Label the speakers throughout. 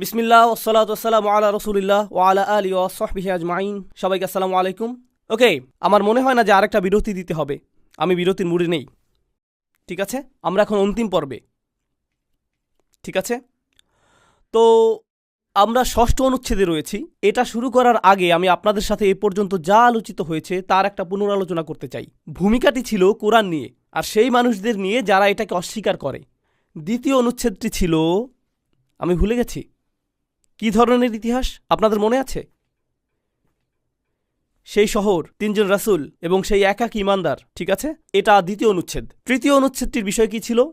Speaker 1: বিসমিল্লাহ ওসালাত ওসালাম আলা রসুলিল্লাহ ও আলা আলী ও সহবিহি আজমাইন। সবাইকে আসসালামু আলাইকুম। ওকে আমার মনে হয় না যে আরেকটা বিরতি দিতে হবে। আমি বিরতির মুড়ে নেই। ঠিক আছে? আমরা এখন অন্তিম পর্বে। ঠিক আছে? তো আমরা ষষ্ঠ অনুচ্ছেদে রয়েছি। এটা শুরু করার আগে আমি আপনাদের সাথে এ পর্যন্ত যা আলোচিত হয়েছে তার একটা পুনরালোচনা করতে চাই। ভূমিকাটি ছিল কোরআন নিয়ে, আর সেই মানুষদের নিয়ে যারা এটাকে অস্বীকার করে। দ্বিতীয় অনুচ্ছেদটি ছিল আমি ভুলে গেছি। কি ধরনের ইতিহাস আপনাদের মনে আছে? সেই শহর, তিনজন রাসুল এবং সেই একাক ইমানদার ঠিক আছে? এটা দ্বিতীয় অনুচ্ছেদ। তৃতীয় অনুচ্ছেদটির বিষয় কি ছিল?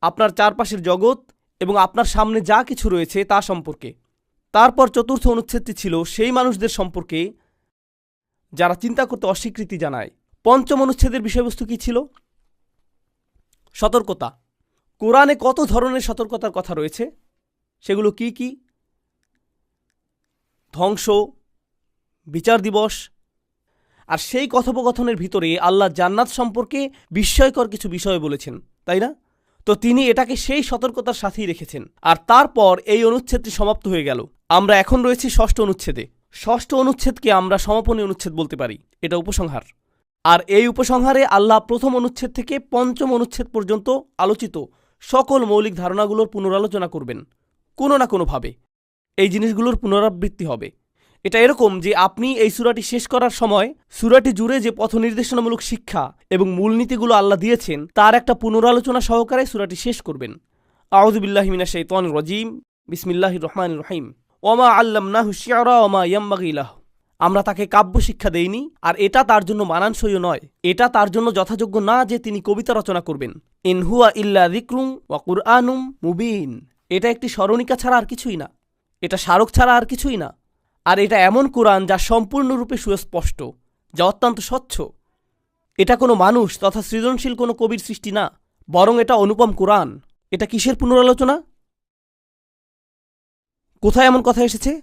Speaker 1: আপনার চারপাশের জগৎ এবং আপনার সামনে যা কিছু রয়েছে তা সম্পর্কে। তারপর চতুর্থ অনুচ্ছেদটি ছিল সেই মানুষদের সম্পর্কে, যারা চিন্তা করতে অস্বীকৃতি জানায়। পঞ্চম অনুচ্ছেদের বিষয়বস্তু কি ছিল? সতর্কতা। কোরআনে কত ধরনের সতর্কতার কথা রয়েছে? সেগুলো কি কি? ধ্বংস, বিচার দিবস। আর সেই কথোপকথনের ভিতরে আল্লাহ জান্নাত সম্পর্কে বিস্ময়কর কিছু বিষয় বলেছেন, তাই না? তো তিনি এটাকে সেই সতর্কতার সাথেই রেখেছেন। আর তারপর এই অনুচ্ছেদটি সমাপ্ত হয়ে গেল। আমরা এখন রয়েছি ষষ্ঠ অনুচ্ছেদে। ষষ্ঠ অনুচ্ছেদকে আমরা সমাপনী অনুচ্ছেদ বলতে পারি। এটা উপসংহার। আর এই উপসংহারে আল্লাহ প্রথম অনুচ্ছেদ থেকে পঞ্চম অনুচ্ছেদ পর্যন্ত আলোচিত সকল মৌলিক ধারণাগুলোর পুনরালোচনা করবেন। কোনো না কোনোভাবে এই জিনিসগুলোর পুনরাবৃত্তি হবে। এটা এরকম যে আপনি এই সুরাটি শেষ করার সময় সুরাটি জুড়ে যে পথ নির্দেশনামূলক শিক্ষা এবং মূলনীতিগুলো আল্লাহ দিয়েছেন, তার একটা পুনরালোচনা সহকারে সুরাটি শেষ করবেন। আউজবিল্লাহমিনা শৈতন রজিম। বিসমিল্লাহ রহমান রহিম। ওমা আল্লাম না হুশিয়ারা ওমা ইয়াম্বাগিলাহ আমরা তাকে কাব্য শিক্ষা দেইনি, আর এটা তার জন্য মানানসইও নয়। এটা তার জন্য যথাযোগ্য না যে তিনি কবিতা রচনা করবেন। ইনহুয়া ইল্লা দিক্রুম ওয়া কুরআনুম মুবিন। এটা একটি স্মরণিকা ছাড়া আর কিছুই না। এটা স্মারক ছাড়া আর কিছুই না। আর এটা এমন কোরআন যা সম্পূর্ণরূপে সুস্পষ্ট, যা অত্যন্ত স্বচ্ছ। এটা কোনো মানুষ তথা সৃজনশীল কোনো কবির সৃষ্টি না, বরং এটা অনুপম কোরআন। এটা কিসের পুনরালোচনা? কোথায় এমন কথা এসেছে?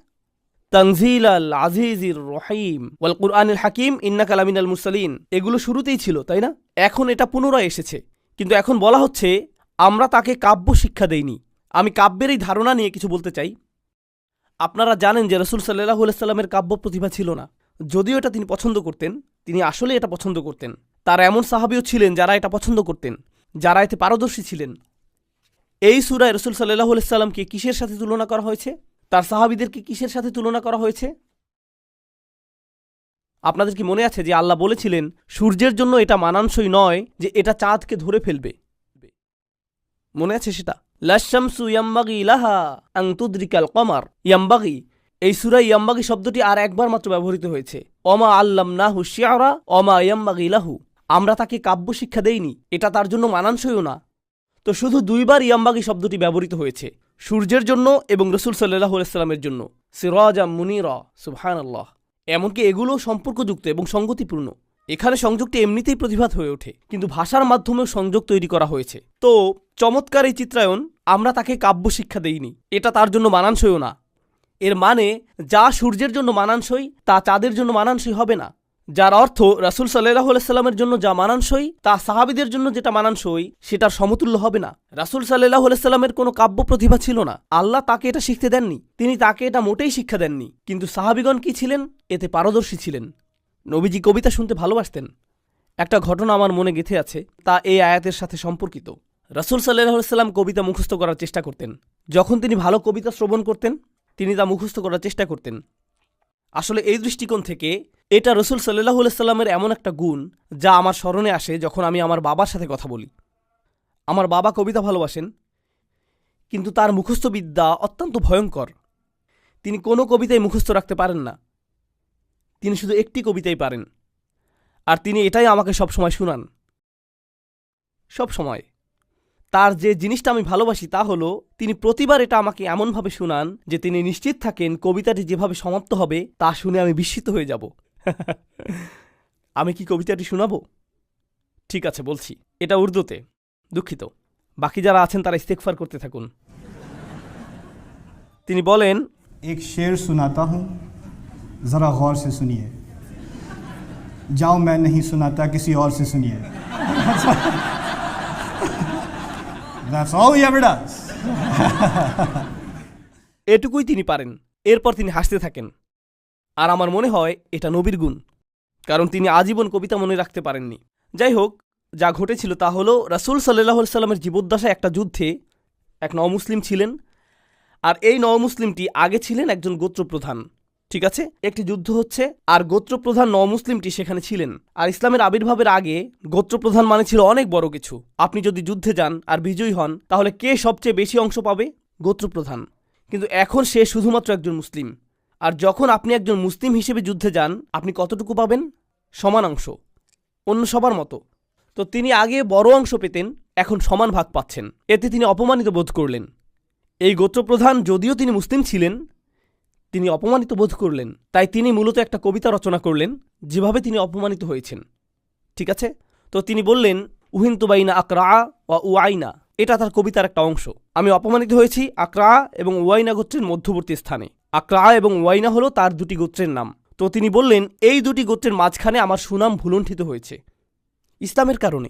Speaker 1: তানজিল আল আজিজির রহিম ওয়াল কুরআনুল হাকিম ইন্না কালামিনাল মুসালিন এগুলো শুরুতেই ছিল, তাই না? এখন এটা পুনরায় এসেছে। কিন্তু এখন বলা হচ্ছে, আমরা তাকে কাব্য শিক্ষা দেইনি। আমি কাব্যের এই ধারণা নিয়ে কিছু বলতে চাই। আপনারা জানেন যে রসুল সাল্লাহ সাল্লামের কাব্য প্রতিভা ছিল না। যদিও এটা তিনি পছন্দ করতেন, তিনি আসলে এটা পছন্দ করতেন। তার এমন সাহাবিও ছিলেন যারা এটা পছন্দ করতেন, যারা এতে পারদর্শী ছিলেন। এই সুরায় রসুল সাল্লাহ সাল্লামকে কিসের সাথে তুলনা করা হয়েছে? তার সাহাবিদেরকে কিসের সাথে তুলনা করা হয়েছে? আপনাদের কি মনে আছে যে আল্লাহ বলেছিলেন, সূর্যের জন্য এটা মানানসই নয় যে এটা চাঁদকে ধরে ফেলবে? মনে আছে সেটা? লাশামসু ইয়াম্বাগি ইলাহা আং তুদ্রিকাল কমার। ইয়াম্বাগি, এই সুরা ইয়াম্বাগি শব্দটি আর একবার মাত্র ব্যবহৃত হয়েছে। অমা আল্লাম না হুশিয়ারা অমা ইয়াম্বাগি ইলাহু আমরা তাকে কাব্য শিক্ষা দেইনি, এটা তার জন্য মানানসইও না। তো শুধু দুইবার ইয়াম্বাগি শব্দটি ব্যবহৃত হয়েছে, সূর্যের জন্য এবং রসুল সাল্লাহ সাল্লামের জন্য। সিরাজা মুনিরা সুবহান আল্লাহ এমনকি এগুলোও সম্পর্কযুক্ত এবং সঙ্গতিপূর্ণ এখানে সংযোগটি এমনিতেই প্রতিভাত হয়ে ওঠে, কিন্তু ভাষার মাধ্যমেও সংযোগ তৈরি করা হয়েছে। তো চমৎকার এই চিত্রায়ন আমরা তাকে কাব্য শিক্ষা দেইনি। এটা তার জন্য মানানসইও না। এর মানে যা সূর্যের জন্য মানানসই, তা চাঁদের জন্য মানানসই হবে না। যার অর্থ, রাসুল সাল্লাহ সাল্লামের জন্য যা মানানসই, তা সাহাবিদের জন্য যেটা মানানসই, সেটার সমতুল্য হবে না। রাসুল সাল্লাহ সাল্লামের কোনো কাব্য প্রতিভা ছিল না। আল্লাহ তাকে এটা শিখতে দেননি। তিনি তাকে এটা মোটেই শিক্ষা দেননি। কিন্তু সাহাবিগণ কি ছিলেন? এতে পারদর্শী ছিলেন। নবীজি কবিতা শুনতে ভালোবাসতেন। একটা ঘটনা আমার মনে গেঁথে আছে, তা এই আয়াতের সাথে সম্পর্কিত। রাসুল সাল্লাহ সাল্লাম কবিতা মুখস্থ করার চেষ্টা করতেন। যখন তিনি ভালো কবিতা শ্রবণ করতেন, তিনি তা মুখস্থ করার চেষ্টা করতেন। আসলে এই দৃষ্টিকোণ থেকে এটা রসুল সাল্লাহ সাল্লামের এমন একটা গুণ যা আমার স্মরণে আসে যখন আমি আমার বাবার সাথে কথা বলি। আমার বাবা কবিতা ভালোবাসেন, কিন্তু তার মুখস্থ বিদ্যা অত্যন্ত ভয়ঙ্কর। তিনি কোনো কবিতাই মুখস্থ রাখতে পারেন না। তিনি শুধু একটি কবিতাই পারেন। আর তিনি এটাই আমাকে সবসময় শুনান। সব সময় তার যে জিনিসটা আমি ভালোবাসি তা হলো তিনি প্রতিবার এটা আমাকে এমনভাবে শুনান যে তিনি নিশ্চিত থাকেন কবিতাটি যেভাবে সমাপ্ত হবে তা শুনে আমি বিস্মিত হয়ে যাব আমি কি কবিতাটি শোনাবো ঠিক আছে বলছি এটা উর্দুতে দুঃখিত বাকি যারা আছেন তারা ইস্তেকফার করতে থাকুন তিনি বলেন
Speaker 2: एक शेर सुनाता हूँ ज़रा गौर से सुनिए जाओ मैं नहीं सुनाता किसी और से सुनिए That's all he ever does.
Speaker 1: এটুকুই তিনি পারেন। এরপর তিনি হাসতে থাকেন। আর আমার মনে হয় এটা নবীর গুণ। কারণ তিনি আজীবন কবিতা মনে রাখতে পারেননি। যাই হোক, যা ঘটেছিল তা হলো, রাসুল সাল্লাহ সাল্লামের জীবদ্দশায় একটা যুদ্ধে এক নমুসলিম ছিলেন। আর এই নমুসলিমটি আগে ছিলেন একজন গোত্রপ্রধান। ঠিক আছে? একটি যুদ্ধ হচ্ছে, আর গোত্রপ্রধান নমুসলিমটি সেখানে ছিলেন। আর ইসলামের আবির্ভাবের আগে গোত্রপ্রধান মানে ছিল অনেক বড় কিছু। আপনি যদি যুদ্ধে যান আর বিজয়ী হন, তাহলে কে সবচেয়ে বেশি অংশ পাবে? গোত্রপ্রধান। কিন্তু এখন সে শুধুমাত্র একজন মুসলিম। আর যখন আপনি একজন মুসলিম হিসেবে যুদ্ধে যান, আপনি কতটুকু পাবেন? সমান অংশ। অন্য সবার মতো। তো তিনি আগে বড় অংশ পেতেন, এখন সমান ভাগ পাচ্ছেন। এতে তিনি অপমানিত বোধ করলেন। এই গোত্রপ্রধান যদিও তিনি মুসলিম ছিলেন তিনি অপমানিত বোধ করলেন। তাই তিনি মূলত একটা কবিতা রচনা করলেন, যেভাবে তিনি অপমানিত হয়েছেন। ঠিক আছে? তো তিনি বললেন, উহিন্তুবাইনা আকরা ও উআইনা। এটা তার কবিতার একটা অংশ। আমি অপমানিত হয়েছি আকরা এবং ওয়াইনা গোত্রের মধ্যবর্তী স্থানে। আকরা এবং ওয়াইনা হলো তার দুটি গোত্রের নাম। তো তিনি বললেন, এই দুটি গোত্রের মাঝখানে আমার সুনাম ভুলুণ্ঠিত হয়েছে। ইসলামের কারণে।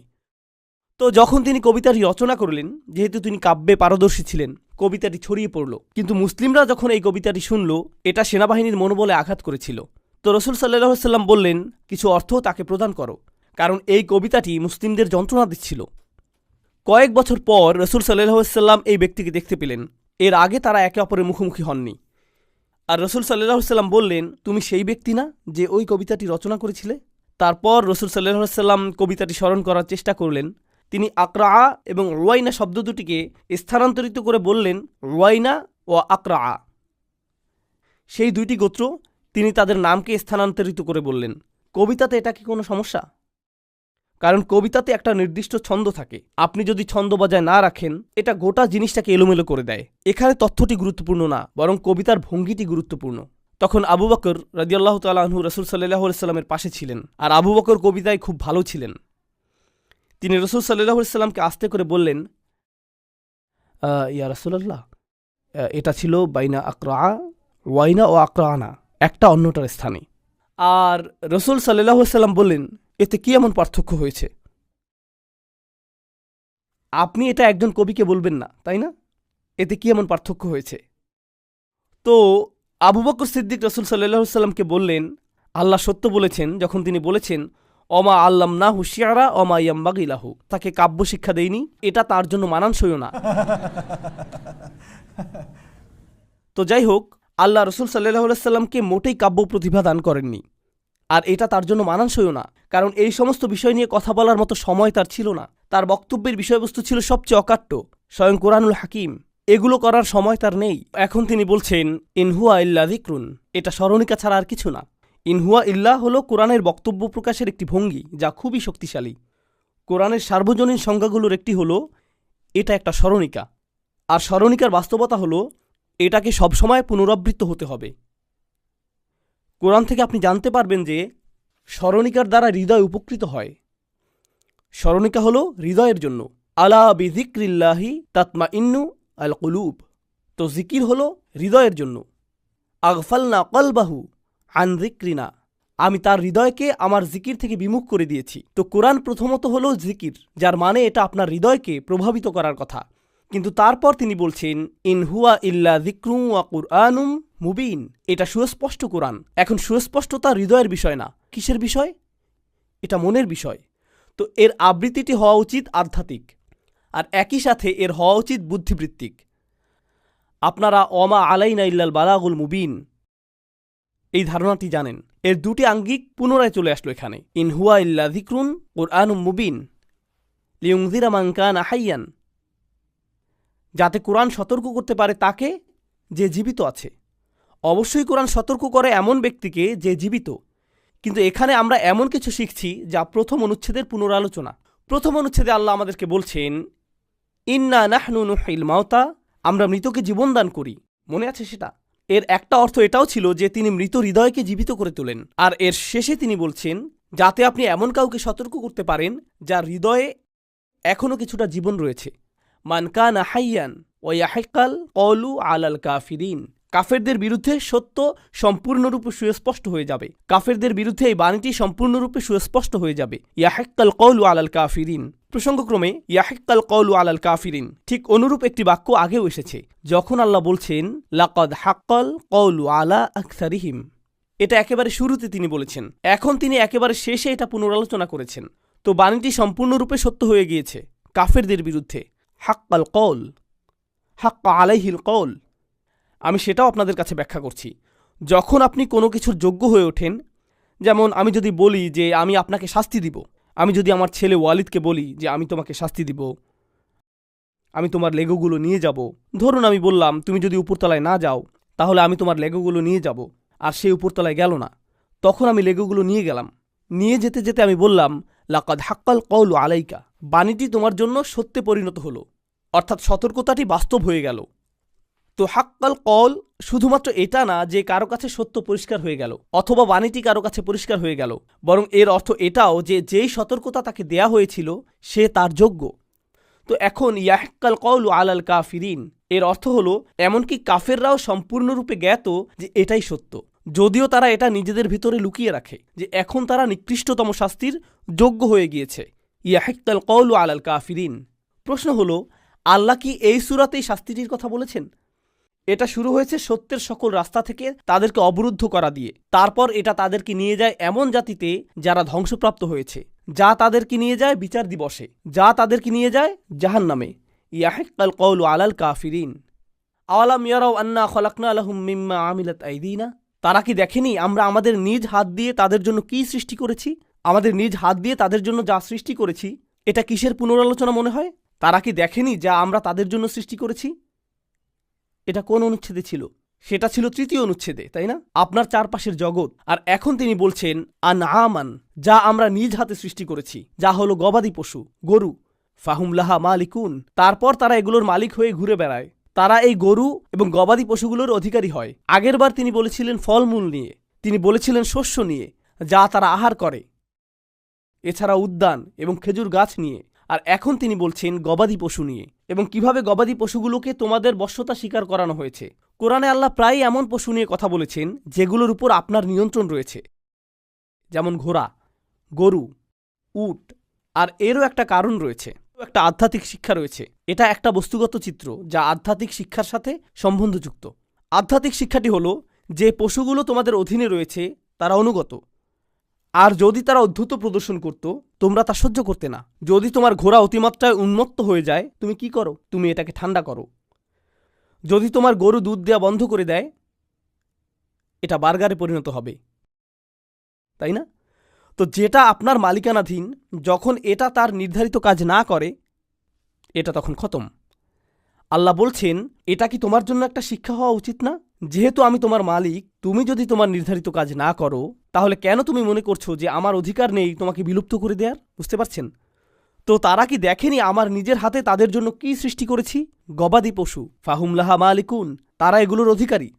Speaker 1: তো যখন তিনি কবিতাটি রচনা করলেন, যেহেতু তিনি কাব্যে পারদর্শী ছিলেন কবিতাটি ছড়িয়ে পড়ল। কিন্তু মুসলিমরা যখন এই কবিতাটি শুনল, এটা সেনাবাহিনীর মনোবলে আঘাত করেছিল। তো রসুল সাল্লাহ সাল্লাম বললেন, কিছু অর্থ তাকে প্রদান করো, কারণ এই কবিতাটি মুসলিমদের যন্ত্রণা দিচ্ছিল। কয়েক বছর পর রসুল সাল্লাম এই ব্যক্তিকে দেখতে পেলেন। এর আগে তারা একে অপরের মুখোমুখি হননি। আর রসুল সাল্লাহ সাল্লাম বললেন, তুমি সেই ব্যক্তি না যে ওই কবিতাটি রচনা করেছিলে? তারপর রসুল সাল্লাহ সাল্লাম কবিতাটি স্মরণ করার চেষ্টা করলেন। তিনি আকরা এবং রুয়াইনা শব্দ দুটিকে স্থানান্তরিত করে বললেন রুয়াইনা ও আকরা সেই দুইটি গোত্র তিনি তাদের নামকে স্থানান্তরিত করে বললেন। কবিতাতে এটা কি কোনো সমস্যা? কারণ কবিতাতে একটা নির্দিষ্ট ছন্দ থাকে। আপনি যদি ছন্দ বজায় না রাখেন, এটা গোটা জিনিসটাকে এলোমেলো করে দেয়। এখানে তথ্যটি গুরুত্বপূর্ণ না, বরং কবিতার ভঙ্গিটি গুরুত্বপূর্ণ। তখন আবু বকর রাজিয়াল্লাহ তালাহু রসুল সাল্লাহ সাল্লামের পাশে ছিলেন। আর আবু বকর কবিতায় খুব ভালো ছিলেন। তিনি রসুল সাল্লাহ সাল্লামকে আস্তে করে বললেন "আহ, ইয়া রসুল্লাহ এটা ছিল বাইনা আকরা ওয়াইনা ও আকরানা একটা অন্যটার স্থানে। আর রসুল সাল্লাহ সাল্লাম বললেন এতে কি এমন পার্থক্য হয়েছে? আপনি এটা একজন কবিকে বলবেন না তাই না? এতে কি এমন পার্থক্য হয়েছে? তো আবু বকর সিদ্দিক রসুল সাল্লাহ সাল্লামকে বললেন আল্লাহ সত্য বলেছেন যখন তিনি বলেছেন অমা আল্লাম না হুশিয়ারা অমা ইয়াম্বাগিলাহু। তাকে কাব্য শিক্ষা দেয়নি এটা তার জন্য মানানসইও না। তো যাই হোক, আল্লাহ রসুল সাল্লাহ সাল্লামকে মোটেই কাব্য প্রতিভা দান করেননি। আর এটা তার জন্য মানানসইও না, কারণ এই সমস্ত বিষয় নিয়ে কথা বলার মতো সময় তার ছিল না। তার বক্তব্যের বিষয়বস্তু ছিল সবচেয়ে অকাট্য, স্বয়ং কোরআনুল হাকিম। এগুলো করার সময় তার নেই। এখন তিনি বলছেন ইনহুয়া ইল্লা দিক্রুন এটা স্মরণিকা ছাড়া আর কিছু না। ইনহুয়া ইল্লাহ হল কোরআনের বক্তব্য প্রকাশের একটি ভঙ্গি যা খুবই শক্তিশালী। কোরআনের সার্বজনীন সংজ্ঞাগুলোর একটি হল, এটা একটা স্মরণিকা। আর স্মরণিকার বাস্তবতা হল, এটাকে সবসময় পুনরাবৃত্ত হতে হবে। কোরআন থেকে আপনি জানতে পারবেন যে, স্মরণিকার দ্বারা হৃদয় উপকৃত হয়। স্মরণিকা হল হৃদয়ের জন্য। আলা বিজিক্রিল্লাহি তাতমা ইন্নু আল কুলুব। তো জিকির হল হৃদয়ের জন্য। আগফালনা কলবাহু আন জিক্রিনা আমি তার হৃদয়কে আমার জিকির থেকে বিমুখ করে দিয়েছি। তো কোরআন প্রথমত হলো জিকির যার মানে এটা আপনার হৃদয়কে প্রভাবিত করার কথা। কিন্তু তারপর তিনি বলছেন ইনহুয়া ইল্লা জিক্রু ওয়া কুরআনুম মুবিন। এটা সুস্পষ্ট কোরআন। এখন সুস্পষ্টতা হৃদয়ের বিষয় না। কিসের বিষয়? এটা মনের বিষয়। তো এর আবৃত্তিটি হওয়া উচিত আধ্যাত্মিক, আর একই সাথে এর হওয়া উচিত বুদ্ধিবৃত্তিক। আপনারা অমা আলাইনা ইল্লাল বালাগুল মুবিন। এই ধারণাটি জানেন। এর দুটি আঙ্গিক পুনরায় চলে আসলো এখানে। ইনহুয়া ইল্লা জিক্রুন কোরআনুম মুবিন। লিউংজিরা মানকান আহাইয়ান যাতে কোরআন সতর্ক করতে পারে তাকে যে জীবিত আছে। অবশ্যই কোরআন সতর্ক করে এমন ব্যক্তিকে যে জীবিত। কিন্তু এখানে আমরা এমন কিছু শিখছি যা প্রথম অনুচ্ছেদের পুনরালোচনা। প্রথম অনুচ্ছেদে আল্লাহ আমাদেরকে বলছেন, ইন্না নাহনু নুহিল মাওতা, আমরা মৃতকে জীবনদান করি। মনে আছে সেটা? এর একটা অর্থ এটাও ছিল যে তিনি মৃত হৃদয়কে জীবিত করে তোলেন। আর এর শেষে তিনি বলছেন, যাতে আপনি এমন কাউকে সতর্ক করতে পারেন যার হৃদয়ে এখনও কিছুটা জীবন রয়েছে। মানকান আহাইয়ান ওয়াহাইকাল কলু আলাল কাফিরিন। কাফেরদের বিরুদ্ধে সত্য সম্পূর্ণরূপে সুস্পষ্ট হয়ে যাবে। কাফেরদের বিরুদ্ধে এই বাণীটি সম্পূর্ণরূপে সুস্পষ্ট হয়ে যাবে। ইয়াহেক্কাল কৌলু আলাল কাফিরিন। প্রসঙ্গক্রমে, ইয়াহেক্কাল কৌলু আলাল কাফিরিন। ঠিক অনুরূপ একটি বাক্য আগেও এসেছে, যখন আল্লাহ বলছেন, লাকদ হাক্কল কৌলু আলা আখসারিহিম এটা একেবারে শুরুতে তিনি বলেছেন, এখন তিনি একেবারে শেষে এটা পুনরালোচনা করেছেন। তো বাণীটি সম্পূর্ণরূপে সত্য হয়ে গিয়েছে, কাফেরদের বিরুদ্ধে। হাক্কাল কৌল হাক্কা আলাইহিল কৌল আমি সেটাও আপনাদের কাছে ব্যাখ্যা করছি। যখন আপনি কোনো কিছুর যোগ্য হয়ে ওঠেন, যেমন আমি যদি বলি যে আমি আপনাকে শাস্তি দিব, আমি যদি আমার ছেলে ওয়ালিদকে বলি যে আমি তোমাকে শাস্তি দিব, আমি তোমার লেগোগুলো নিয়ে যাব, ধরুন আমি বললাম, তুমি যদি উপরতলায় না যাও, তাহলে আমি তোমার লেগোগুলো নিয়ে যাব। আর সে উপরতলায় গেল না। তখন আমি লেগোগুলো নিয়ে গেলাম। নিয়ে যেতে যেতে আমি বললাম, লাকাদ হাক্কাল কৌল আলাইকা। বাণীটি তোমার জন্য সত্যে পরিণত হলো। অর্থাৎ সতর্কতাটি বাস্তব হয়ে গেল। তো হাক্কাল কল শুধুমাত্র এটা না যে কারও কাছে সত্য পরিষ্কার হয়ে গেল, অথবা বাণীটি কারও কাছে পরিষ্কার হয়ে গেল, বরং এর অর্থ এটাও যে যেই সতর্কতা তাকে দেয়া হয়েছিল, সে তার যোগ্য। তো এখন ইয়াহকাল কৌল আলাল কাফিরিন, এর অর্থ হলো, এমনকি কাফেররাও সম্পূর্ণরূপে জ্ঞাত যে এটাই সত্য। যদিও তারা এটা নিজেদের ভিতরে লুকিয়ে রাখে, যে এখন তারা নিকৃষ্টতম শাস্তির যোগ্য হয়ে গিয়েছে। ইয়াহেক্কাল কৌল আলাল কাফিরিন। প্রশ্ন হলো, আল্লাহ কি এই সুরাতেই শাস্তিটির কথা বলেছেন? এটা শুরু হয়েছে সত্যের সকল রাস্তা থেকে তাদেরকে অবরুদ্ধ করা দিয়ে। তারপর এটা তাদেরকে নিয়ে যায় এমন জাতিতে যারা ধ্বংসপ্রাপ্ত হয়েছে। যা তাদেরকে নিয়ে যায় বিচার দিবসে। যা তাদেরকে নিয়ে যায় জাহান নামে ইয়াহেক্কাল কৌল আলাল কাফিরিন। আওয়ালাম ইয়ারাও আন্না খলাকনা আলহুম মিম্মা আমিলাত আইদিনা? তারা কি দেখেনি আমরা আমাদের নিজ হাত দিয়ে তাদের জন্য কি সৃষ্টি করেছি? আমাদের নিজ হাত দিয়ে তাদের জন্য যা সৃষ্টি করেছি, এটা কিসের পুনরালোচনা মনে হয়? তারা কি দেখেনি যা আমরা তাদের জন্য সৃষ্টি করেছি? এটা কোন অনুচ্ছেদে ছিল? সেটা ছিল তৃতীয় অনুচ্ছেদে, তাই না? আপনার চারপাশের জগৎ। আর এখন তিনি বলছেন আন আমান যা আমরা নিজ হাতে সৃষ্টি করেছি, যা হলো গবাদি পশু, গরু। ফাহুম লাহা মালিকুন। তারপর তারা এগুলোর মালিক হয়ে ঘুরে বেড়ায়। তারা এই গরু এবং গবাদি পশুগুলোর অধিকারী হয়। আগেরবার তিনি বলেছিলেন ফলমূল নিয়ে। তিনি বলেছিলেন শস্য নিয়ে, যা তারা আহার করে। এছাড়া উদ্যান এবং খেজুর গাছ নিয়ে। আর এখন তিনি বলছেন গবাদি পশু নিয়ে। এবং কীভাবে গবাদি পশুগুলোকে তোমাদের বশ্যতা স্বীকার করানো হয়েছে। কোরআনে আল্লাহ প্রায়ই এমন পশু নিয়ে কথা বলেছেন, যেগুলোর উপর আপনার নিয়ন্ত্রণ রয়েছে। যেমন ঘোড়া, গরু, উট, আর এরও একটা কারণ রয়েছে। একটা আধ্যাত্মিক শিক্ষা রয়েছে। এটা একটা বস্তুগত চিত্র, যা আধ্যাত্মিক শিক্ষার সাথে সম্বন্ধযুক্ত। আধ্যাত্মিক শিক্ষাটি হলো, যে পশুগুলো তোমাদের অধীনে রয়েছে, তারা অনুগত। আর যদি তারা অদ্ভুত প্রদর্শন করত, তোমরা তা সহ্য করতে না। যদি তোমার ঘোড়া অতিমাত্রায় উন্মত্ত হয়ে যায়, তুমি কি করো? তুমি এটাকে ঠান্ডা করো। যদি তোমার গরু দুধ দেওয়া বন্ধ করে দেয়, এটা বার্গারে পরিণত হবে। তাই না? তো যেটা আপনার মালিকানাধীন, যখন এটা তার নির্ধারিত কাজ না করে, এটা তখন খতম। আল্লাহ বলছেন, এটা কি তোমার জন্য একটা শিক্ষা হওয়া উচিত না? যেহেতু আমি তোমার মালিক, তুমি যদি তোমার নির্ধারিত কাজ না করো, তাহলে কেন তুমি মনে করছ যে আমার অধিকার নেই তোমাকে বিলুপ্ত করে দেওয়ার বুঝতে পারছেন? তো তারা কি দেখেনি আমার নিজের হাতে তাদের জন্য কি সৃষ্টি করেছি? গবাদি পশু ফাহুমলাহা মালিকুন, তারা এগুলোর অধিকারী।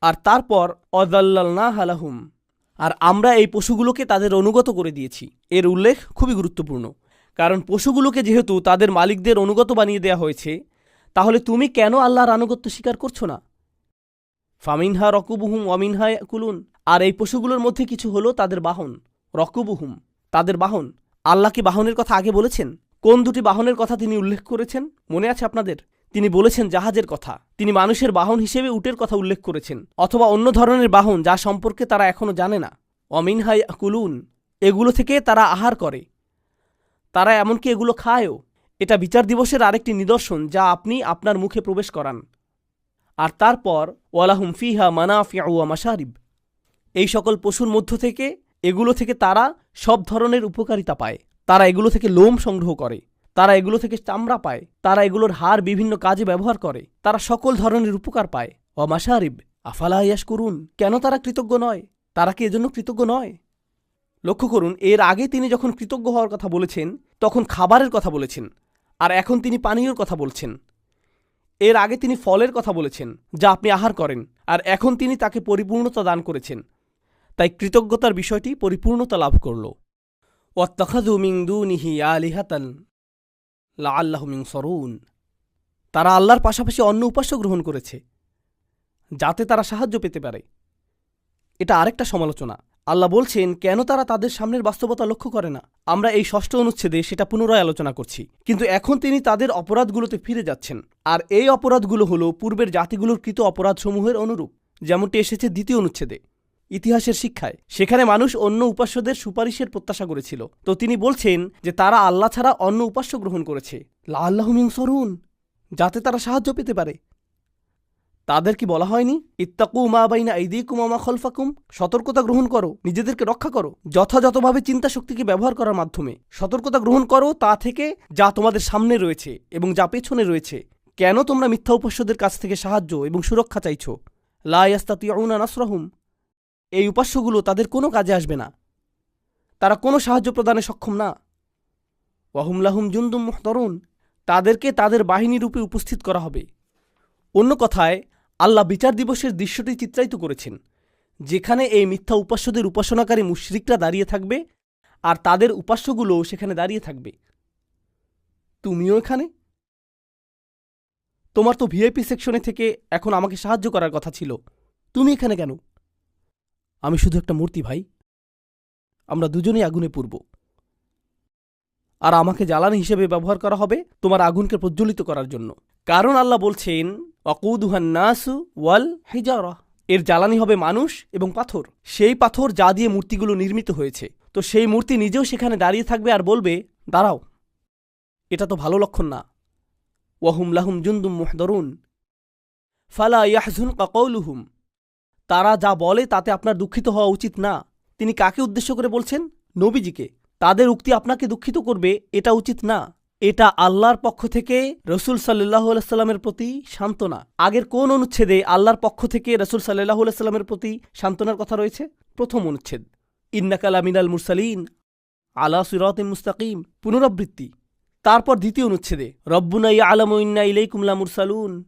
Speaker 1: আর তারপর অদাল্লালনা হালাহুম আর আমরা এই পশুগুলোকে তাদের অনুগত করে দিয়েছি। এর উল্লেখ খুবই গুরুত্বপূর্ণ। কারণ পশুগুলোকে যেহেতু তাদের মালিকদের অনুগত বানিয়ে দেওয়া হয়েছে, তাহলে তুমি কেন আল্লাহর আনুগত্য স্বীকার করছ না? ফামিনহা রকুবুহুম অমিনহা কুলুন আর এই পশুগুলোর মধ্যে কিছু হলো তাদের বাহন, রকুবুহুম। তাদের বাহন, আল্লাহ কি বাহনের কথা আগে বলেছেন? কোন দুটি বাহনের কথা তিনি উল্লেখ করেছেন? মনে আছে আপনাদের? তিনি বলেছেন জাহাজের কথা। তিনি মানুষের বাহন হিসেবে উটের কথা উল্লেখ করেছেন, অথবা অন্য ধরনের বাহন যা সম্পর্কে তারা এখনও জানে না। অমিনহাই কুলুন এগুলো থেকে তারা আহার করে। তারা এমনকি এগুলো খায়ও। এটা বিচার দিবসের আরেকটি নিদর্শন যা আপনি আপনার মুখে প্রবেশ করান। আর তারপর, ওয়ালাহুম ফিহা মানাফিয়া ওয়া মাসারিব এই সকল পশুর মধ্য থেকে, এগুলো থেকে তারা সব ধরনের উপকারিতা পায়। তারা এগুলো থেকে লোম সংগ্রহ করে, তারা এগুলো থেকে চামড়া পায়, তারা এগুলোর হার বিভিন্ন কাজে ব্যবহার করে, তারা সকল ধরনের উপকার পায়। ও মাসারিব আফালা ইয়াস করুন কেন তারা কৃতজ্ঞ নয়? তারা কি এজন্য কৃতজ্ঞ নয়? লক্ষ্য করুন, এর আগে তিনি যখন কৃতজ্ঞ হওয়ার কথা বলেছেন, তখন খাবারের কথা বলেছেন, আর এখন তিনি পানীয়র কথা বলছেন। এর আগে তিনি ফলের কথা বলেছেন, যা আপনি আহার করেন, আর এখন তিনি তাকে পরিপূর্ণতা দান করেছেন। তাই কৃতজ্ঞতার বিষয়টি পরিপূর্ণতা লাভ করল। আলিহাতান লাআল্লাহুম ইনসরুন। তারা আল্লাহর পাশাপাশি অন্য উপাস্য গ্রহণ করেছে, যাতে তারা সাহায্য পেতে পারে। এটা আরেকটা সমালোচনা। আল্লাহ বলছেন, কেন তারা তাদের সামনের বাস্তবতা লক্ষ্য করে না? আমরা এই ষষ্ঠ অনুচ্ছেদে সেটা পুনরায় আলোচনা করছি। কিন্তু এখন তিনি তাদের অপরাধগুলোতে ফিরে যাচ্ছেন। আর এই অপরাধগুলো হলো পূর্বের জাতিগুলোর কৃত অপরাধসমূহের অনুরূপ, যেমনটি এসেছে দ্বিতীয় অনুচ্ছেদে, ইতিহাসের শিক্ষায়। সেখানে মানুষ অন্য উপাস্যদের সুপারিশের প্রত্যাশা করেছিল। তো তিনি বলছেন যে, তারা আল্লাহ ছাড়া অন্য উপাস্য গ্রহণ করেছে। লা আল্লাহ সরুন যাতে তারা সাহায্য পেতে পারে। তাদের কি বলা হয়নি, ইত্তাকু মা বাইনা ইদিকুম আমা খলফাকুম। সতর্কতা গ্রহণ করো, নিজেদেরকে রক্ষা করো, যথাযথভাবে চিন্তা শক্তিকে ব্যবহার করার মাধ্যমে। সতর্কতা গ্রহণ করো তা থেকে যা তোমাদের সামনে রয়েছে এবং যা পেছনে রয়েছে। কেন তোমরা মিথ্যা উপাস্যদের কাছ থেকে সাহায্য এবং সুরক্ষা চাইছ? লা ইয়াস্তাতিউনা নাসরাহুম। এই উপাস্যগুলো তাদের কোনো কাজে আসবে না। তারা কোনো সাহায্য প্রদানে সক্ষম না। ওয়াহুম লাহুম জুন্দুম মুহতরুন। তাদেরকে তাদের বাহিনী রূপে উপস্থিত করা হবে। অন্য কথায় আল্লাহ বিচার দিবসের দৃশ্যটি চিত্রায়িত করেছেন, যেখানে এই মিথ্যা উপাস্যদের উপাসনাকারী মুশরিকরা দাঁড়িয়ে থাকবে আর তাদের উপাস্যগুলো সেখানে দাঁড়িয়ে থাকবে। তুমিও এখানে? তোমার তো ভিআইপি সেকশনে থেকে এখন আমাকে সাহায্য করার কথা ছিল। তুমি এখানে কেন? আমি শুধু একটা মূর্তি, ভাই। আমরা দুজনেই আগুনে পুরব আর আমাকে জ্বালানি হিসেবে ব্যবহার করা হবে তোমার আগুনকে প্রজ্বলিত করার জন্য। কারণ আল্লাহ বলছেন অকুদুহান নাসু ওয়াল হিজারা। এর জ্বালানি হবে মানুষ এবং পাথর। সেই পাথর যা দিয়ে মূর্তিগুলো নির্মিত হয়েছে। তো সেই মূর্তি নিজেও সেখানে দাঁড়িয়ে থাকবে আর বলবে, দাঁড়াও, এটা তো ভালো লক্ষণ না। ওয়াহুম লাহুম জুন্দুম মুহদরুন। ফালা ইয়াহজুন কাকৌলুহুম তারা যা বলে তাতে আপনার দুঃখিত হওয়া উচিত না। তিনি কাকে উদ্দেশ্য করে বলছেন? নবীজিকে। তাদের উক্তি আপনাকে দুঃখিত করবে, এটা উচিত না। এটা আল্লাহর পক্ষ থেকে রসুল সাল্লাহ সাল্লামের প্রতি সান্ত্বনা। আগের কোন অনুচ্ছেদে আল্লাহর পক্ষ থেকে রসুল সাল্লাহ সাল্লামের প্রতি সান্ত্বনার কথা রয়েছে? প্রথম অনুচ্ছেদ। ইন্নাকাল আমিনাল মুরসালিন আলা সুরাত মুস্তাকিম। পুনরাবৃত্তি। তারপর দ্বিতীয় অনুচ্ছেদে রব্বুনাই আলম ইন্না ইলাই কুমলা মুরসালুন।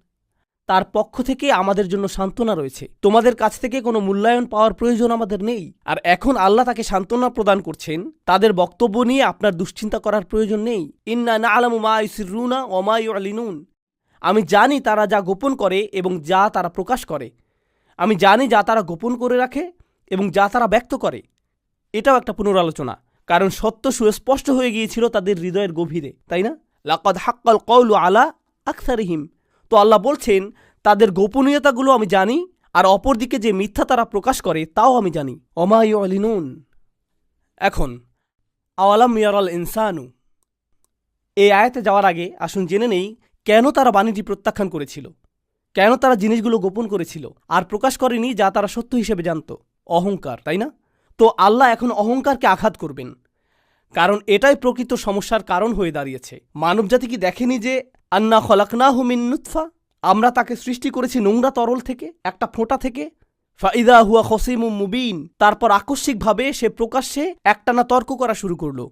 Speaker 1: তার পক্ষ থেকে আমাদের জন্য সান্ত্বনা রয়েছে। তোমাদের কাছ থেকে কোনো মূল্যায়ন পাওয়ার প্রয়োজন আমাদের নেই। আর এখন আল্লাহ তাকে সান্ত্বনা প্রদান করছেন, তাদের বক্তব্য নিয়ে আপনার দুশ্চিন্তা করার প্রয়োজন নেই। ইন্না না আলামু মা ইসিরুনা ওমা আলিনুন আমি জানি তারা যা গোপন করে এবং যা তারা প্রকাশ করে। আমি জানি যা তারা গোপন করে রাখে এবং যা তারা ব্যক্ত করে। এটাও একটা পুনরালোচনা, কারণ সত্য সুস্পষ্ট হয়ে গিয়েছিল তাদের হৃদয়ের গভীরে, তাই না? লাকদ হাক্কাল কৌলু আলা আখতারিহিম তো আল্লাহ বলছেন, তাদের গোপনীয়তাগুলো আমি জানি, আর অপরদিকে যে মিথ্যা তারা প্রকাশ করে, তাও আমি জানি। অমায়ু আলিনুন এখন, আওয়ালাম মিয়ারল ইনসানু? এই আয়াতে যাওয়ার আগে আসুন জেনে নেই, কেন তারা বাণীটি প্রত্যাখ্যান করেছিল? কেন তারা জিনিসগুলো গোপন করেছিল, আর প্রকাশ করেনি যা তারা সত্য হিসেবে জানত? অহংকার, তাই না? তো আল্লাহ এখন অহংকারকে আঘাত করবেন। কারণ এটাই প্রকৃত সমস্যার কারণ হয়ে দাঁড়িয়েছে। মানবজাতি কি দেখেনি যে আন্না খলাকনা হুমিন নুৎফা আমরা তাকে সৃষ্টি করেছি নোংরা তরল থেকে, একটা ফোঁটা থেকে। ফাইদা হুয়া খসিমু মুবিন, তারপর আকস্মিকভাবে সে প্রকাশ্যে একটানা তর্ক করা শুরু করল।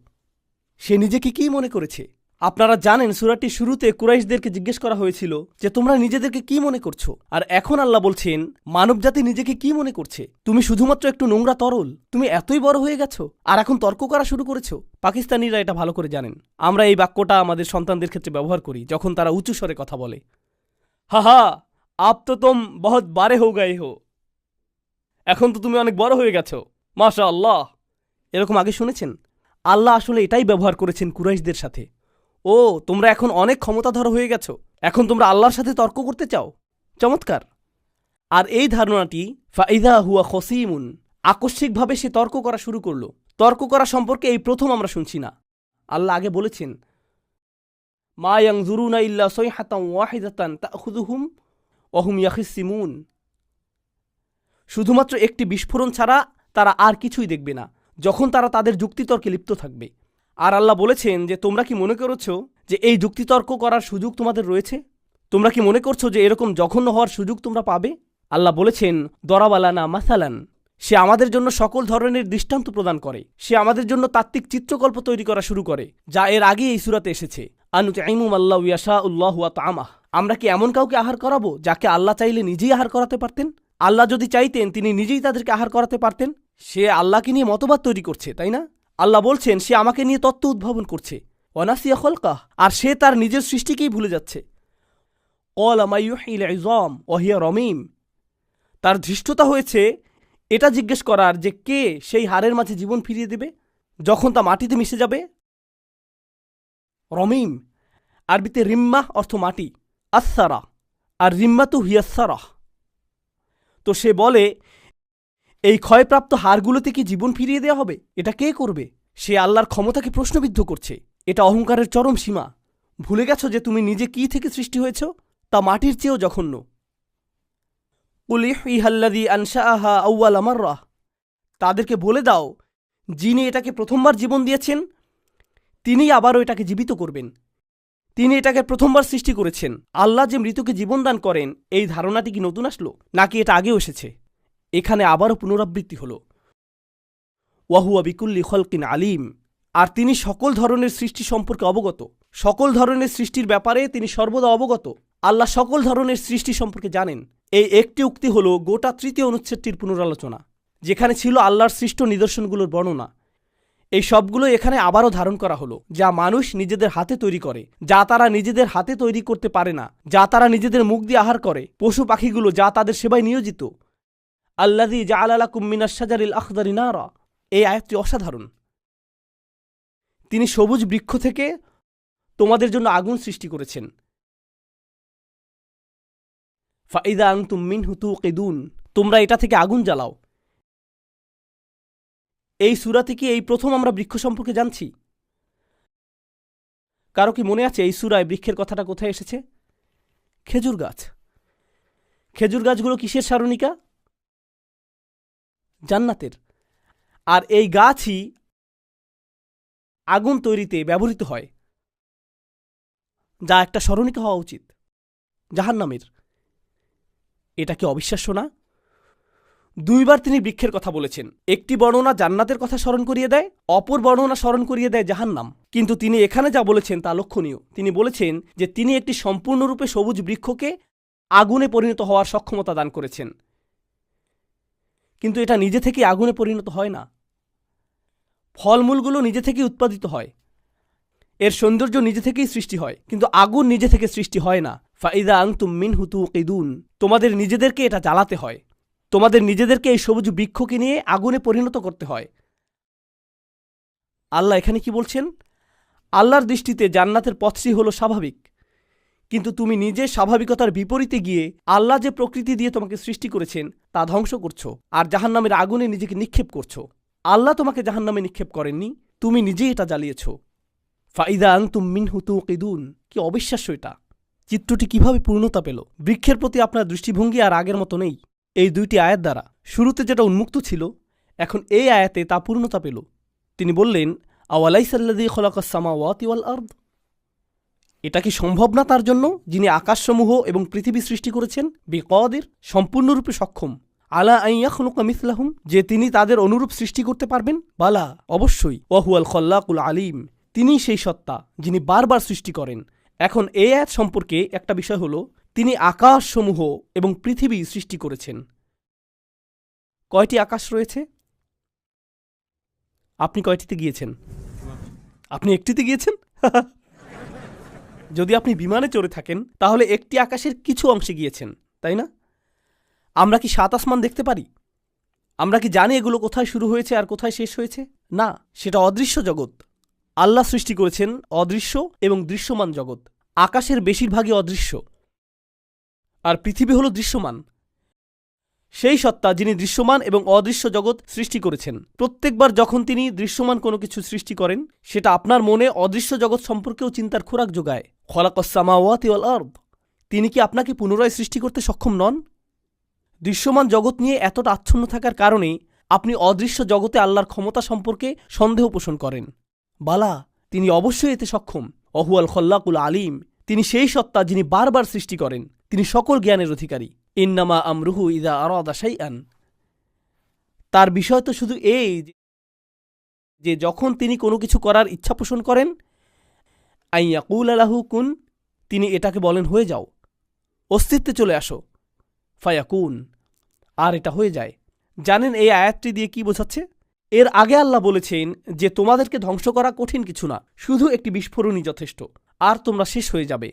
Speaker 1: সে নিজেকে কি মনে করেছে? আপনারা জানেন সুরাটির শুরুতে কুরাইশদেরকে জিজ্ঞেস করা হয়েছিল যে, তোমরা নিজেদেরকে কি মনে করছ? আর এখন আল্লাহ বলছেন, মানবজাতি নিজেকে কি মনে করছে? তুমি শুধুমাত্র একটু নোংরা তরল? তুমি এতই বড় হয়ে গেছো? আর এখন তর্ক করা শুরু করেছ? পাকিস্তানিরা এটা ভালো করে জানেন। আমরা এই বাক্যটা আমাদের সন্তানদের ক্ষেত্রে ব্যবহার করি, যখন তারা উঁচু স্বরে কথা বলে। হা হা আপ তো তোম বহুত বারে হো গায়ে হো। এখন তো তুমি অনেক বড় হয়ে গেছো। মাশা আল্লাহ এরকম আগে শুনেছেন? আল্লাহ আসলে এটাই ব্যবহার করেছেন কুরাইশদের সাথে। ও, তোমরা এখন অনেক ক্ষমতাধর হয়ে গেছো। এখন তোমরা আল্লাহর সাথে তর্ক করতে চাও? চমৎকার। আর এই ধারণাটি, ফাইদা হুয়া খসিমুন, আকস্মিকভাবে সে তর্ক করা শুরু করল। তর্ক করা সম্পর্কে এই প্রথম আমরা শুনছি না। আল্লাহ আগে বলেছেন, মা ইয়াং জুরুনা ইল্লা সৈহাতাম ওয়াহিদাতান তাখুদুহুম অহুম ইয়াখিসিমুন শুধুমাত্র একটি বিস্ফোরণ ছাড়া তারা আর কিছুই দেখবে না, যখন তারা তাদের যুক্তিতর্কে লিপ্ত থাকবে। আর আল্লাহ বলেছেন যে, তোমরা কি মনে করছ যে এই যুক্তিতর্ক করার সুযোগ তোমাদের রয়েছে? তোমরা কি মনে করছ যে এরকম জঘন্য হওয়ার সুযোগ তোমরা পাবে? আল্লাহ বলেছেন, দরাবালানা মাসালান। সে আমাদের জন্য সকল ধরনের দৃষ্টান্ত প্রদান করে। সে আমাদের জন্য তাত্ত্বিক চিত্রকল্প তৈরি করা শুরু করে, যা এর আগে এই সুরাতে এসেছে। আল্লাহ উল্লাহ আমরা কি এমন কাউকে আহার করাবো, যাকে আল্লাহ চাইলে নিজেই আহার করাতে পারতেন? আল্লাহ যদি চাইতেন, তিনি নিজেই তাদেরকে আহার করাতে পারতেন? সে আল্লাহকে নিয়ে মতবাদ তৈরি করছে, তাই না? আল্লাহ বলছেন, সে আমাকে নিয়ে তত্ত্ব উদ্ভাবন করছে। অনাসিয়া খলকা আর সে তার নিজের সৃষ্টিকেই ভুলে যাচ্ছে। কল আমাইল ইজম ওহিয়া রমিম। তার ধৃষ্টতা হয়েছে এটা জিজ্ঞেস করার যে কে সেই হাড়ের মাঝে জীবন ফিরিয়ে দেবে যখন তা মাটিতে মিশে যাবে? রমিম, আরবিতে রিম্মাহ অর্থ মাটি আসারা আর রিম্মাতু হিয়াসারাহ তো সে বলে, এই ক্ষয়প্রাপ্ত হারগুলোতে কি জীবন ফিরিয়ে দেওয়া হবে? এটা কে করবে? সে আল্লাহর ক্ষমতাকে প্রশ্নবিদ্ধ করছে। এটা অহংকারের চরম সীমা। ভুলে গেছো যে তুমি নিজে কি থেকে সৃষ্টি হয়েছ? তা মাটির চেয়েও জঘন্য। আউ্য়াল আমার্রাহ তাদেরকে বলে দাও, যিনি এটাকে প্রথমবার জীবন দিয়েছেন, তিনি আবারও এটাকে জীবিত করবেন। তিনি এটাকে প্রথমবার সৃষ্টি করেছেন। আল্লাহ যে মৃতকে জীবন দান করেন, এই ধারণাটি কি নতুন আসলো, নাকি এটা আগেও এসেছে? এখানে আবারও পুনরাবৃত্তি হল। ওয়াহুয়া বিকুল্লি খলকিন আলিম। আর তিনি সকল ধরনের সৃষ্টি সম্পর্কে অবগত। সকল ধরনের সৃষ্টির ব্যাপারে তিনি সর্বদা অবগত। আল্লাহ সকল ধরনের সৃষ্টি সম্পর্কে জানেন। এই একটি উক্তি হল গোটা তৃতীয় অনুচ্ছেদটির পুনরালোচনা, যেখানে ছিল আল্লাহর সৃষ্ট নিদর্শনগুলোর বর্ণনা। এই সবগুলো এখানে আবারও ধারণ করা হলো, যা মানুষ নিজেদের হাতে তৈরি করে, যা তারা নিজেদের হাতে তৈরি করতে পারে না, যা তারা নিজেদের মুখ দিয়ে আহার করে, পশু পাখিগুলো যা তাদের সেবায় নিয়োজিত। আল্লাদি জা আলালা কুম্মিনা সাজারিল আখদারি নারা, এই আয়াতটি অসাধারণ। তিনি সবুজ বৃক্ষ থেকে তোমাদের জন্য আগুন সৃষ্টি করেছেন। ফাইদা আং তুমিন হুতু কেদুন তোমরা এটা থেকে আগুন জ্বালাও। এই সুরা থেকে এই প্রথম আমরা বৃক্ষ সম্পর্কে জানছি? কারও কি মনে আছে এই সুরায় বৃক্ষের কথাটা কোথায় এসেছে? খেজুর গাছ। খেজুর গাছগুলো কিসের সারণিকা? জান্নাতের। আর এই গাছই আগুন তৈরিতে ব্যবহৃত হয়, যা একটা স্মরণিকা হওয়া উচিত, জাহান্নামের। এটা কি অবিশ্বাস্য না? দুইবার তিনি বৃক্ষের কথা বলেছেন। একটি বর্ণনা জান্নাতের কথা স্মরণ করিয়ে দেয়, অপর বর্ণনা স্মরণ করিয়ে দেয় জাহান্নাম। কিন্তু তিনি এখানে যা বলেছেন তা লক্ষণীয়। তিনি বলেছেন যে তিনি একটি সম্পূর্ণরূপে সবুজ বৃক্ষকে আগুনে পরিণত হওয়ার সক্ষমতা দান করেছেন। কিন্তু এটা নিজে থেকে আগুনে পরিণত হয় না। ফলমূলগুলো নিজে থেকেই উৎপাদিত হয়। এর সৌন্দর্য নিজে থেকেই সৃষ্টি হয়। কিন্তু আগুন নিজে থেকে সৃষ্টি হয় না। ফাইদা আং মিন হুতু কেদুন তোমাদের নিজেদেরকে এটা জ্বালাতে হয়। তোমাদের নিজেদেরকে এই সবুজ বৃক্ষকে নিয়ে আগুনে পরিণত করতে হয়। আল্লাহ এখানে কি বলছেন? আল্লাহর দৃষ্টিতে জান্নাতের পথটি হলো স্বাভাবিক। কিন্তু তুমি নিজে স্বাভাবিকতার বিপরীতে গিয়ে আল্লাহ যে প্রকৃতি দিয়ে তোমাকে সৃষ্টি করেছেন, তা ধ্বংস করছ আর জাহান্নামের আগুনে নিজেকে নিক্ষেপ করছ। আল্লাহ তোমাকে জাহান্নামে নিক্ষেপ করেননি, তুমি নিজেই এটা জ্বালিয়েছ। ফাইদা আং তুম মিন হুতু কিদুন কি অবিশ্বাস্য এটা। চিত্রটি কীভাবে পূর্ণতা পেল? বৃক্ষের প্রতি আপনার দৃষ্টিভঙ্গি আর আগের মতো নেই। এই দুইটি আয়াত দ্বারা। শুরুতে যেটা উন্মুক্ত ছিল, এখন এই আয়াতে তা পূর্ণতা পেল। তিনি বললেন আওয়ালাই সাল্লাদি খলাকাসমা ওয়াতিওয়াল আর্দ? এটা কি সম্ভব না তার জন্য? যিনি আকাশসমূহ এবং পৃথিবী সৃষ্টি করেছেন, বিকদের, সম্পূর্ণরূপে সক্ষম। আলা আইয়া আইয়াখলুকা মিসলাহুম? যে তিনি তাদের অনুরূপ সৃষ্টি করতে পারবেন? বালা, অবশ্যই। ওয়াহুয়াল খল্লাকুল আলিম। তিনি সেই সত্তা, যিনি বারবার সৃষ্টি করেন। এখন এ আয়াত সম্পর্কে একটা বিষয় হলো, তিনি আকাশসমূহ এবং পৃথিবী সৃষ্টি করেছেন। কয়টি আকাশ রয়েছে? আপনি কয়টিতে গিয়েছেন? আপনি একটিতে গিয়েছেন? যদি আপনি বিমানে চড়ে থাকেন, তাহলে একটি আকাশের কিছু অংশে গিয়েছেন, তাই না? আমরা কি সাত আসমান দেখতে পারি? আমরা কি জানি এগুলো কোথায় শুরু হয়েছে আর কোথায় শেষ হয়েছে? না, সেটা অদৃশ্য জগৎ। আল্লাহ সৃষ্টি করেছেন অদৃশ্য এবং দৃশ্যমান জগৎ। আকাশের বেশিরভাগই অদৃশ্য। আর পৃথিবী হল দৃশ্যমান। সেই সত্তা যিনি দৃশ্যমান এবং অদৃশ্য জগৎ সৃষ্টি করেছেন। প্রত্যেকবার যখন তিনি দৃশ্যমান কোনো কিছু সৃষ্টি করেন, সেটা আপনার মনে অদৃশ্য জগৎ সম্পর্কেও চিন্তার খোরাক যোগায়। খলাকসামাওয়াতি আর্দ। তিনি কি আপনাকে পুনরায় সৃষ্টি করতে সক্ষম নন? দৃশ্যমান জগৎ নিয়ে এতটা আচ্ছন্ন থাকার কারণে আপনি অদৃশ্য জগতে আল্লাহর ক্ষমতা সম্পর্কে সন্দেহ পোষণ করেন। বালা, তিনি অবশ্যই এতে সক্ষম। অহুয়াল খল্লাকুল আলিম, তিনি সেই সত্তা যিনি বারবার সৃষ্টি করেন, তিনি সকল জ্ঞানের অধিকারী। ইন্নামা আমরুহু ইদা আরাদা আন তার বিষয় তো শুধু এই যে যখন তিনি কোনো কিছু করার ইচ্ছা পোষণ করেন আইয়াকুল আলাহু কুন, তিনি এটাকে বলেন, হয়ে যাও, অস্তিত্বে চলে আসো, ফায়াকুন, আর এটা হয়ে যায়। জানেন এই আয়াতটি দিয়ে কি বোঝাচ্ছে? এর আগে আল্লাহ বলেছেন যে তোমাদেরকে ধ্বংস করা কঠিন কিছু না, শুধু একটি বিস্ফোরণই যথেষ্ট, আর তোমরা শেষ হয়ে যাবে।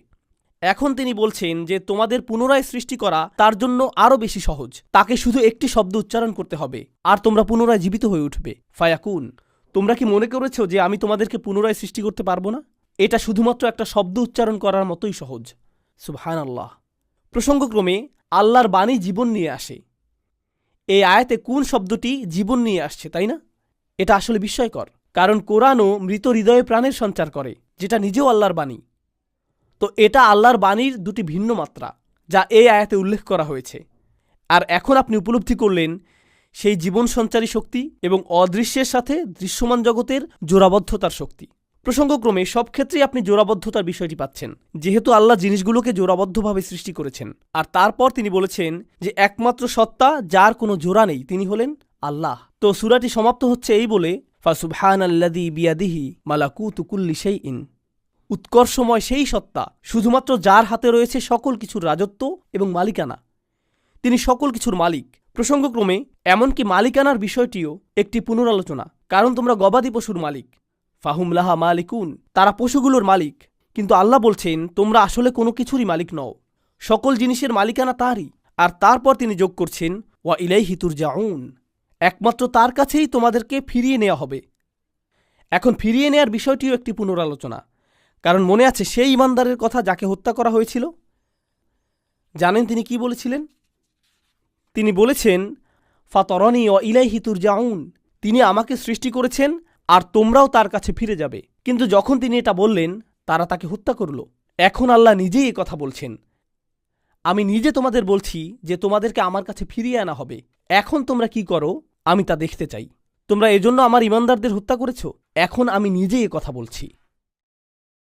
Speaker 1: এখন তিনি বলছেন যে তোমাদের পুনরায় সৃষ্টি করা তার জন্য আরও বেশি সহজ, তাকে শুধু একটি শব্দ উচ্চারণ করতে হবে, আর তোমরা পুনরায় জীবিত হয়ে উঠবে। ফায়াকুন, তোমরা কি মনে করেছ যে আমি তোমাদেরকে পুনরায় সৃষ্টি করতে পারব না? এটা শুধুমাত্র একটা শব্দ উচ্চারণ করার মতোই সহজ। সুবহান আল্লাহ প্রসঙ্গক্রমে, আল্লাহর বাণী জীবন নিয়ে আসে। এই আয়াতে কোন শব্দটি জীবন নিয়ে আসছে, তাই না? এটা আসলে বিস্ময়কর, কারণ কোরআনও মৃত হৃদয়ে প্রাণের সঞ্চার করে, যেটা নিজেও আল্লাহর বাণী। তো এটা আল্লাহর বাণীর দুটি ভিন্ন মাত্রা, যা এই আয়াতে উল্লেখ করা হয়েছে। আর এখন আপনি উপলব্ধি করলেন, সেই জীবন সঞ্চারী শক্তি এবং অদৃশ্যের সাথে দৃশ্যমান জগতের জোড়াবদ্ধতার শক্তি। প্রসঙ্গক্রমে, সব ক্ষেত্রেই আপনি জোড়াবদ্ধতার বিষয়টি পাচ্ছেন, যেহেতু আল্লাহ জিনিসগুলোকে জোড়াবদ্ধভাবে সৃষ্টি করেছেন। আর তারপর তিনি বলেছেন যে, একমাত্র সত্তা যার কোনো জোড়া নেই, তিনি হলেন আল্লাহ। তো সুরাটি সমাপ্ত হচ্ছে এই বলে ফাসুবহান আল্লাদি বিয়াদিহি মালাকুতু কুল্লি সেই ইন উৎকর্ষময় সেই সত্তা শুধুমাত্র যার হাতে রয়েছে সকল কিছুর রাজত্ব এবং মালিকানা। তিনি সকল কিছুর মালিক। প্রসঙ্গক্রমে, এমনকি মালিকানার বিষয়টিও একটি পুনরালোচনা। কারণ তোমরা গবাদি পশুর মালিক। ফাহুম লাহা মালিকুন, তারা পশুগুলোর মালিক। কিন্তু আল্লাহ বলছেন, তোমরা আসলে কোনো কিছুরই মালিক নও। সকল জিনিসের মালিকানা তারই। আর তারপর তিনি যোগ করছেন, ওয়া ইলাই হিতুর জাউন একমাত্র তার কাছেই তোমাদেরকে ফিরিয়ে নেওয়া হবে। এখন ফিরিয়ে নেয়ার বিষয়টিও একটি পুনরালোচনা, কারণ মনে আছে সেই ইমানদারের কথা যাকে হত্যা করা হয়েছিল। জানেন তিনি কি বলেছিলেন? তিনি বলেছেন, ফাতরনি ও ইলাইহি তুরজাউন। তিনি আমাকে সৃষ্টি করেছেন আর তোমরাও তার কাছে ফিরে যাবে। কিন্তু যখন তিনি এটা বললেন, তারা তাকে হত্যা করল। এখন আল্লাহ নিজেই এ কথা বলছেন। আমি নিজে তোমাদের বলছি যে তোমাদেরকে আমার কাছে ফিরিয়ে আনা হবে। এখন তোমরা কি করো? আমি তা দেখতে চাই। তোমরা এজন্য আমার ইমানদারদের হত্যা করেছ? এখন আমি নিজেই কথা বলছি।